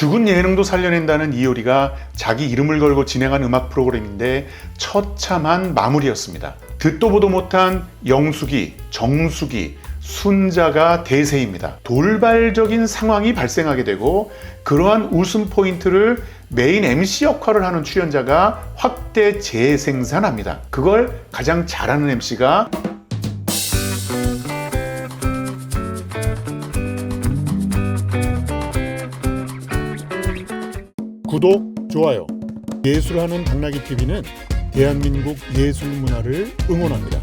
죽은 예능도 살려낸다는 이효리가 자기 이름을 걸고 진행한 음악 프로그램인데 처참한 마무리였습니다. 듣도 보도 못한 영숙이, 정숙이, 순자가 대세입니다. 돌발적인 상황이 발생하게 되고 그러한 웃음 포인트를 메인 MC 역할을 하는 출연자가 확대 재생산합니다. 그걸 가장 잘하는 MC가 구독, 좋아요. 예술하는 당나귀 TV는 대한민국 예술 문화를 응원합니다.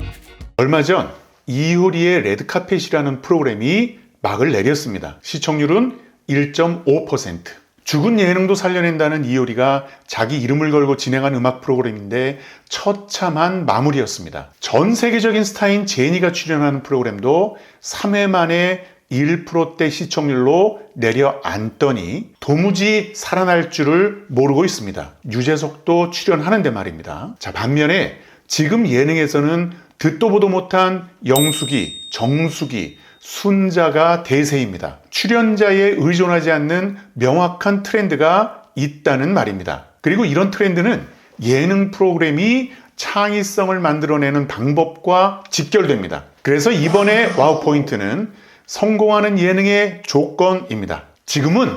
얼마 전 이효리의 레드카펫이라는 프로그램이 막을 내렸습니다. 시청률은 1.5%. 죽은 예능도 살려낸다는 이효리가 자기 이름을 걸고 진행한 음악 프로그램인데 처참한 마무리였습니다. 전 세계적인 스타인 제니가 출연하는 프로그램도 3회 만에 1%대 시청률로 내려앉더니 도무지 살아날 줄을 모르고 있습니다. 유재석도 출연하는데 말입니다. 자, 반면에 지금 예능에서는 듣도 보도 못한 영숙이, 정숙이, 순자가 대세입니다. 출연자에 의존하지 않는 명확한 트렌드가 있다는 말입니다. 그리고 이런 트렌드는 예능 프로그램이 창의성을 만들어내는 방법과 직결됩니다. 그래서 이번에 와우 포인트는 성공하는 예능의 조건입니다. 지금은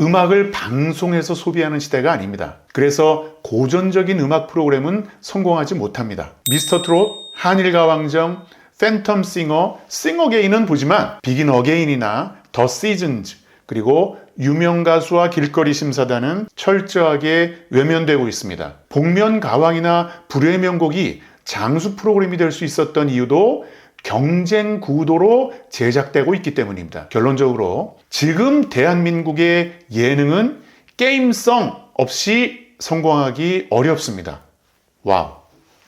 음악을 방송에서 소비하는 시대가 아닙니다. 그래서 고전적인 음악 프로그램은 성공하지 못합니다. 미스터 트롯, 한일가왕정, 팬텀 싱어, 싱어 게인은 보지만 비긴 어게인이나 더 시즌즈 그리고 유명 가수와 길거리 심사단은 철저하게 외면되고 있습니다. 복면 가왕이나 불의 명곡이 장수 프로그램이 될 수 있었던 이유도 경쟁 구도로 제작되고 있기 때문입니다. 결론적으로 지금 대한민국의 예능은 게임성 없이 성공하기 어렵습니다. 와우.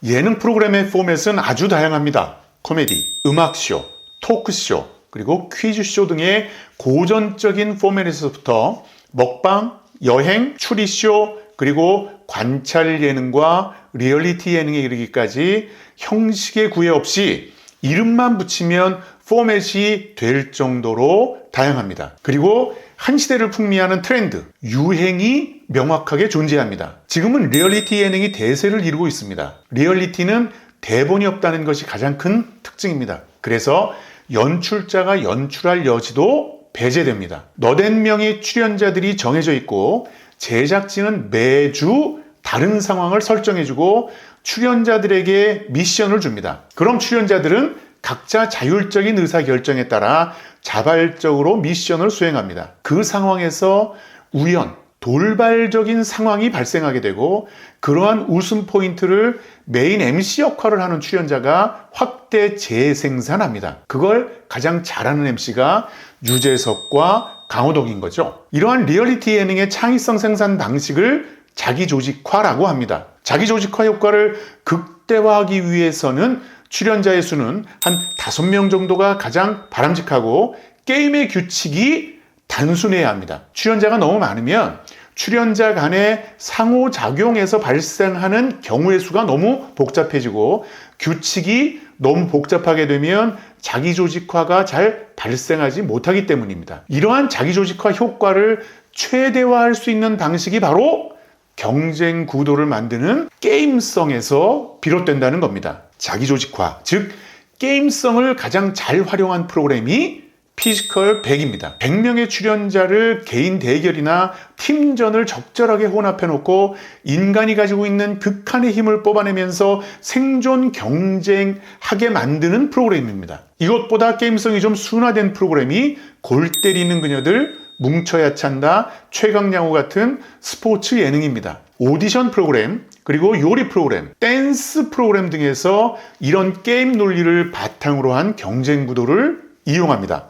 예능 프로그램의 포맷은 아주 다양합니다. 코미디, 음악쇼, 토크쇼, 그리고 퀴즈쇼 등의 고전적인 포맷에서부터 먹방, 여행, 추리쇼, 그리고 관찰 예능과 리얼리티 예능에 이르기까지 형식의 구애 없이 이름만 붙이면 포맷이 될 정도로 다양합니다. 그리고 한 시대를 풍미하는 트렌드, 유행이 명확하게 존재합니다. 지금은 리얼리티 예능이 대세를 이루고 있습니다. 리얼리티는 대본이 없다는 것이 가장 큰 특징입니다. 그래서 연출자가 연출할 여지도 배제됩니다. 너댓 명의 출연자들이 정해져 있고 제작진은 매주 다른 상황을 설정해주고 출연자들에게 미션을 줍니다. 그럼 출연자들은 각자 자율적인 의사결정에 따라 자발적으로 미션을 수행합니다. 그 상황에서 우연, 돌발적인 상황이 발생하게 되고 그러한 웃음 포인트를 메인 MC 역할을 하는 출연자가 확대 재생산합니다. 그걸 가장 잘하는 MC가 유재석과 강호동인 거죠. 이러한 리얼리티 예능의 창의성 생산 방식을 자기 조직화라고 합니다. 자기 조직화 효과를 극대화하기 위해서는 출연자의 수는 한 다섯 명 정도가 가장 바람직하고 게임의 규칙이 단순해야 합니다. 출연자가 너무 많으면 출연자 간의 상호작용에서 발생하는 경우의 수가 너무 복잡해지고 규칙이 너무 복잡하게 되면 자기 조직화가 잘 발생하지 못하기 때문입니다. 이러한 자기 조직화 효과를 최대화할 수 있는 방식이 바로 경쟁 구도를 만드는 게임성에서 비롯된다는 겁니다. 자기 조직화, 즉 게임성을 가장 잘 활용한 프로그램이 피지컬 100입니다. 100명의 출연자를 개인 대결이나 팀전을 적절하게 혼합해 놓고 인간이 가지고 있는 극한의 힘을 뽑아내면서 생존 경쟁하게 만드는 프로그램입니다. 이것보다 게임성이 좀 순화된 프로그램이 골 때리는 그녀들, 뭉쳐야 찬다, 최강양호 같은 스포츠 예능입니다. 오디션 프로그램, 그리고 요리 프로그램, 댄스 프로그램 등에서 이런 게임 논리를 바탕으로 한 경쟁 구도를 이용합니다.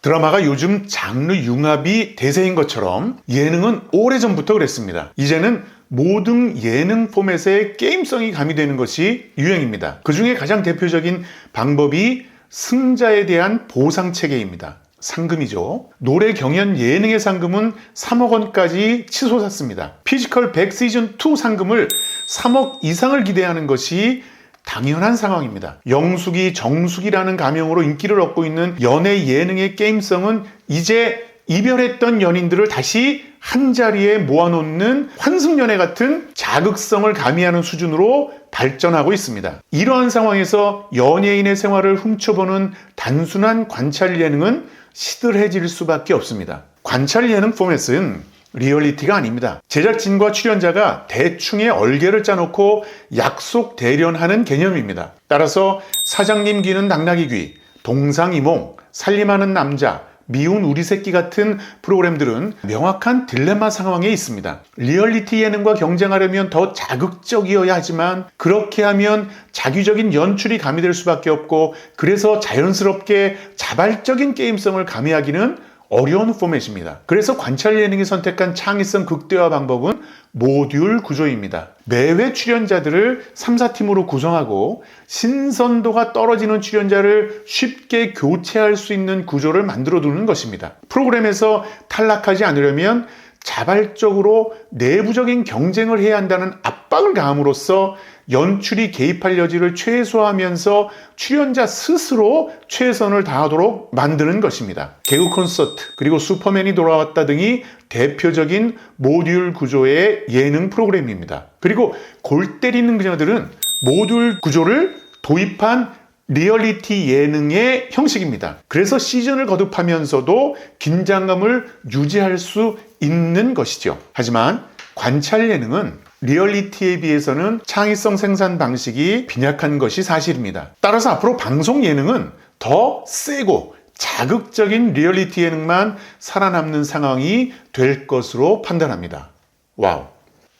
드라마가 요즘 장르 융합이 대세인 것처럼 예능은 오래전부터 그랬습니다. 이제는 모든 예능 포맷에 게임성이 가미되는 것이 유행입니다. 그 중에 가장 대표적인 방법이 승자에 대한 보상 체계입니다. 상금이죠. 노래 경연 예능의 상금은 3억 원까지 치솟았습니다. 피지컬 100 시즌 2 상금을 3억 이상을 기대하는 것이 당연한 상황입니다. 영숙이 정숙이라는 가명으로 인기를 얻고 있는 연예 예능의 게임성은 이제 이별했던 연인들을 다시 한 자리에 모아놓는 환승연애 같은 자극성을 가미하는 수준으로 발전하고 있습니다. 이러한 상황에서 연예인의 생활을 훔쳐보는 단순한 관찰 예능은 시들해질 수밖에 없습니다. 관찰 예능 포맷은 리얼리티가 아닙니다. 제작진과 출연자가 대충의 얼개를 짜놓고 약속 대련하는 개념입니다. 따라서 사장님 귀는 당나귀 귀, 동상이몽, 살림하는 남자, 미운 우리 새끼 같은 프로그램들은 명확한 딜레마 상황에 있습니다. 리얼리티 예능과 경쟁하려면 더 자극적이어야 하지만 그렇게 하면 자규적인 연출이 가미될 수밖에 없고 그래서 자연스럽게 자발적인 게임성을 가미하기는 어려운 포맷입니다. 그래서 관찰 예능이 선택한 창의성 극대화 방법은 모듈 구조입니다. 매회 출연자들을 3, 4팀으로 구성하고 신선도가 떨어지는 출연자를 쉽게 교체할 수 있는 구조를 만들어 두는 것입니다. 프로그램에서 탈락하지 않으려면 자발적으로 내부적인 경쟁을 해야 한다는 압박을 가함으로써 연출이 개입할 여지를 최소화하면서 출연자 스스로 최선을 다하도록 만드는 것입니다. 개그 콘서트 그리고 슈퍼맨이 돌아왔다 등이 대표적인 모듈 구조의 예능 프로그램입니다. 그리고 골 때리는 그녀들은 모듈 구조를 도입한 리얼리티 예능의 형식입니다. 그래서 시즌을 거듭하면서도 긴장감을 유지할 수 있는 것이죠. 하지만 관찰 예능은 리얼리티에 비해서는 창의성 생산 방식이 빈약한 것이 사실입니다. 따라서 앞으로 방송 예능은 더 세고 자극적인 리얼리티 예능만 살아남는 상황이 될 것으로 판단합니다. 와우.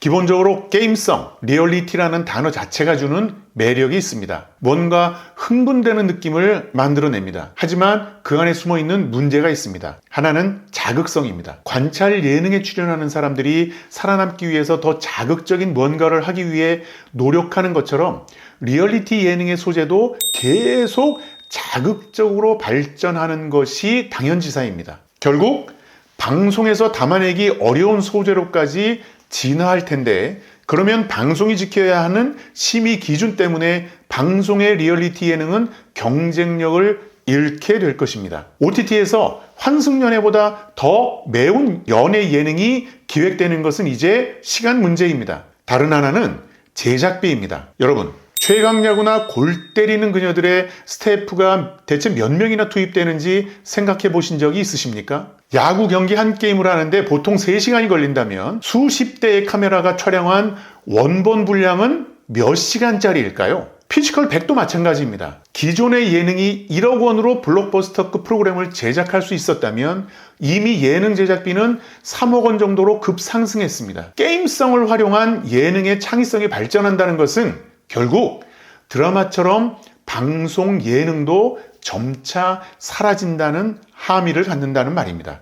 기본적으로 게임성, 리얼리티라는 단어 자체가 주는 매력이 있습니다. 뭔가 흥분되는 느낌을 만들어냅니다. 하지만 그 안에 숨어 있는 문제가 있습니다. 하나는 자극성입니다. 관찰 예능에 출연하는 사람들이 살아남기 위해서 더 자극적인 뭔가를 하기 위해 노력하는 것처럼 리얼리티 예능의 소재도 계속 자극적으로 발전하는 것이 당연지사입니다. 결국 방송에서 담아내기 어려운 소재로까지 진화할 텐데 그러면 방송이 지켜야 하는 심의 기준 때문에 방송의 리얼리티 예능은 경쟁력을 잃게 될 것입니다. OTT에서 환승연애보다 더 매운 연애 예능이 기획되는 것은 이제 시간 문제입니다. 다른 하나는 제작비입니다. 여러분, 최강야구나 골 때리는 그녀들의 스태프가 대체 몇 명이나 투입되는지 생각해 보신 적이 있으십니까? 야구 경기 한 게임을 하는데 보통 3시간이 걸린다면 수십 대의 카메라가 촬영한 원본 분량은 몇 시간짜리일까요? 피지컬 100도 마찬가지입니다. 기존의 예능이 1억 원으로 블록버스터급 프로그램을 제작할 수 있었다면 이미 예능 제작비는 3억 원 정도로 급상승했습니다. 게임성을 활용한 예능의 창의성이 발전한다는 것은 결국 드라마처럼 방송 예능도 점차 사라진다는 함의를 갖는다는 말입니다.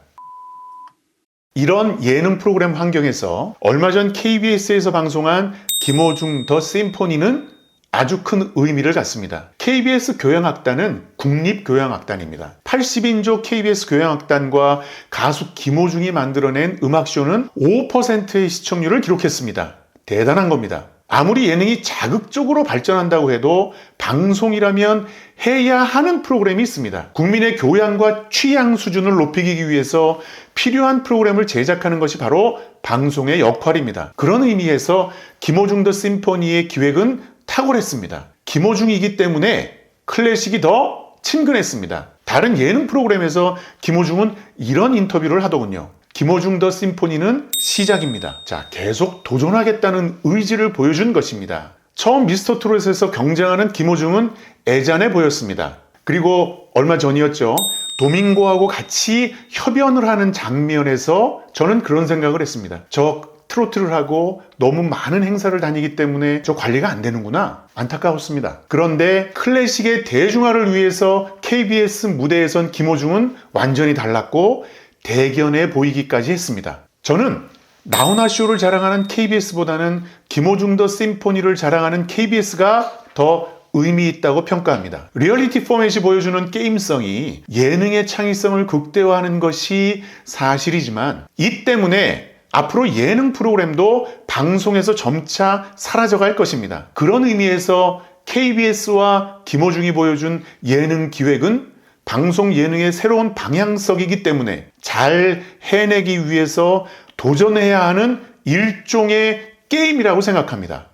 이런 예능 프로그램 환경에서 얼마 전 KBS에서 방송한 김호중 더 심포니는 아주 큰 의미를 갖습니다. KBS 교향악단은 국립교향악단입니다. 80인조 KBS 교향악단과 가수 김호중이 만들어낸 음악쇼는 5%의 시청률을 기록했습니다. 대단한 겁니다. 아무리 예능이 자극적으로 발전한다고 해도 방송이라면 해야 하는 프로그램이 있습니다. 국민의 교양과 취향 수준을 높이기 위해서 필요한 프로그램을 제작하는 것이 바로 방송의 역할입니다. 그런 의미에서 김호중 더 심포니의 기획은 탁월했습니다. 김호중이기 때문에 클래식이 더 친근했습니다. 다른 예능 프로그램에서 김호중은 이런 인터뷰를 하더군요. 김호중 더 심포니는 시작입니다. 자, 계속 도전하겠다는 의지를 보여준 것입니다. 처음 미스터 트롯에서 경쟁하는 김호중은 애잔해 보였습니다. 그리고 얼마 전이었죠. 도밍고하고 같이 협연을 하는 장면에서 저는 그런 생각을 했습니다. 저 트로트를 하고 너무 많은 행사를 다니기 때문에 저 관리가 안 되는구나. 안타까웠습니다. 그런데 클래식의 대중화를 위해서 KBS 무대에선 김호중은 완전히 달랐고 대견해 보이기까지 했습니다. 저는 나훈아 쇼를 자랑하는 KBS보다는 김호중 더 심포니를 자랑하는 KBS가 더 의미 있다고 평가합니다. 리얼리티 포맷이 보여주는 게임성이 예능의 창의성을 극대화하는 것이 사실이지만 이 때문에 앞으로 예능 프로그램도 방송에서 점차 사라져갈 것입니다. 그런 의미에서 KBS와 김호중이 보여준 예능 기획은 방송 예능의 새로운 방향성이기 때문에 잘 해내기 위해서 도전해야 하는 일종의 게임이라고 생각합니다.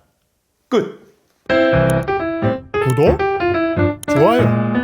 끝. 구독, 좋아요.